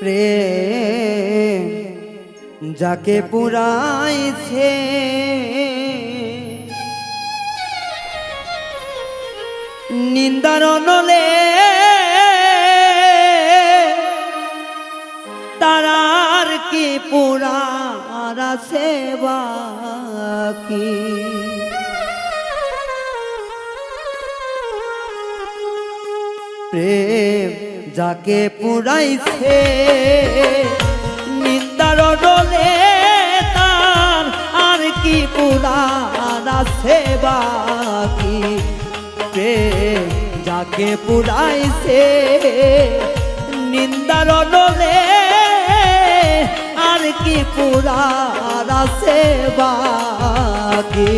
প্রেম যাকে পুরাইছে। নিন্দার নলে তারার কি পুরার আছে বাকি? প্রেম যাকে পুরাইছে, নিন্দার ডলে তার আর কি পুরার আছে বাকি? প্রেম যাকে পুরাইছে, নিন্দার ডলে আর কি পুরার আছে বাকি?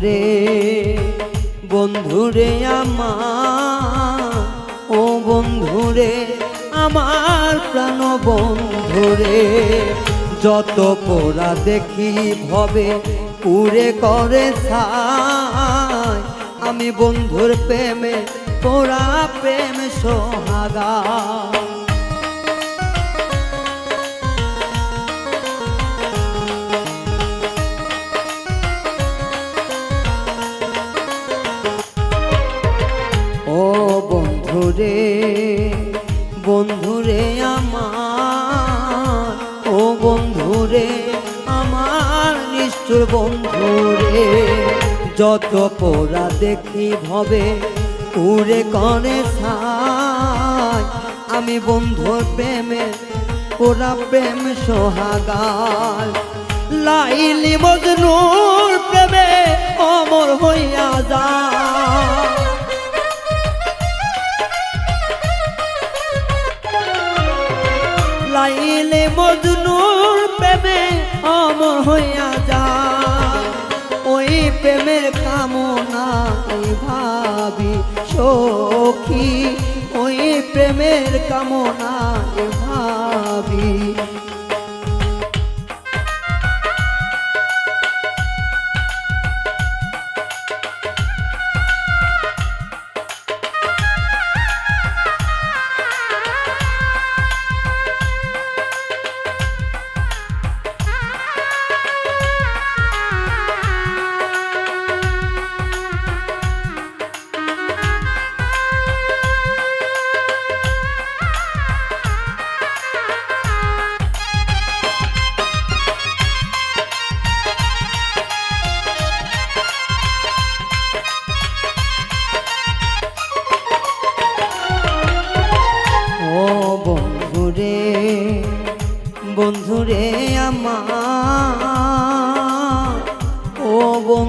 বন্ধুরে বন্ধুরে আমার, ও বন্ধুরে, আমার প্রাণ বন্ধুরে, যত পোড়া দেখি ভবে পুরে করে ছাই। আমি বন্ধুর প্রেমে, পোড়া প্রেম সোহাগা। বন্ধুরে আমার, ও বন্ধুরে আমার নিষ্ঠুর বন্ধুরে, যত পোড়া দেখি ভবে, উড়ে কনে ছাই। আমি বন্ধুর প্রেমে, পোড়া প্রেম সোহাগাল লাইলি মজনুর প্রেমে অমর হইয়া যায়। লাইলে মজনুর প্রেমে অম হইয়া যা। ওই প্রেমের কামনা ভাবি সখী। ওই প্রেমের কামনা ভাবি।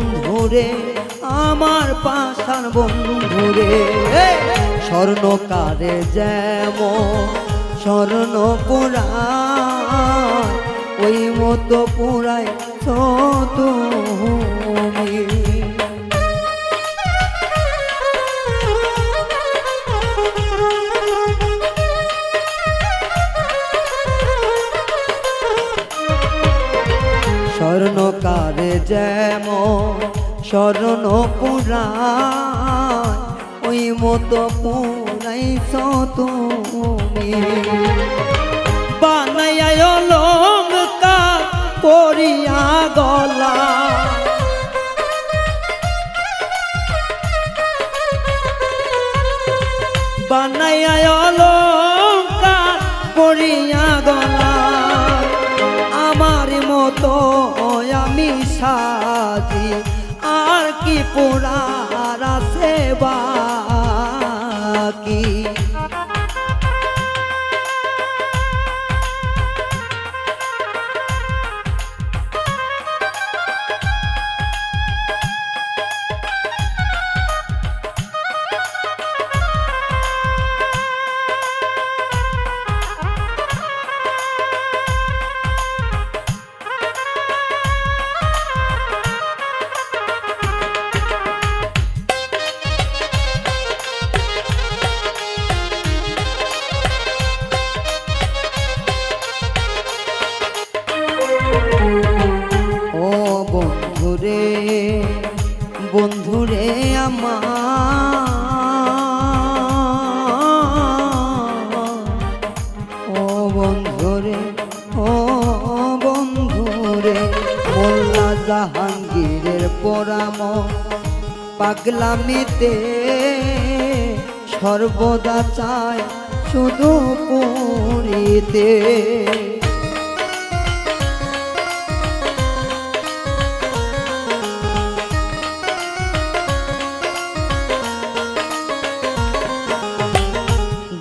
বন্ধুরে আমার পাশার বন্ধুরে। স্বর্ণকারে যেমন স্বর্ণ পুরায় ওই মতো পুরায় তুমি। স্বর্ণকারে যেমন স্বর্ণ পুরায় ওই মতো পুরাইছ তুমি। বানাইয়া লঙ্কার করিয়া গলা। বানাইয়া অলঙ্কার করিয়া গলা। আমার মতো সাজি আর কি পুরা সেবা ও বন্ধু রে বন্ধুরে আমার। ও বন্ধুরে ও বন্ধুরে, মোল্লা জাহাঙ্গীরের পরাম পাগলামিতে সর্বদা চায় শুধু পুরীতে।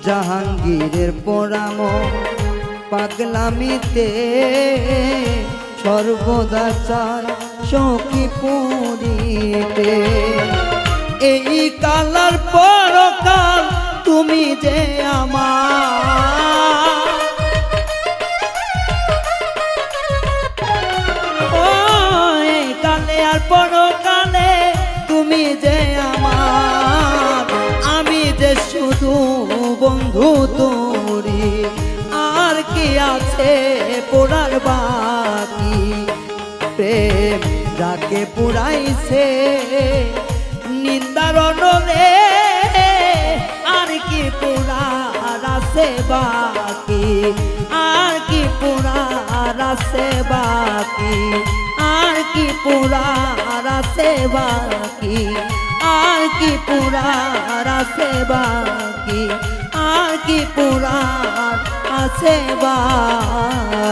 জাহাঙ্গীরের পরাম পাগলামিতে সর্বদা চার সখী পুরীতে। এই কালার পরকাল তুমি যে আমার বন্ধু তোরি। আর কি আছে পোড়ার বাকি? প্রেম যাকে পুরাইছে নিন্দার নরে আর কি পুরার আছে বাকি? আর কি পুরার আছে বাকি? আর কি পুরার আছে বাকি? আর কি পুরার আছে বাকি? কি পুরা আছে বাকি।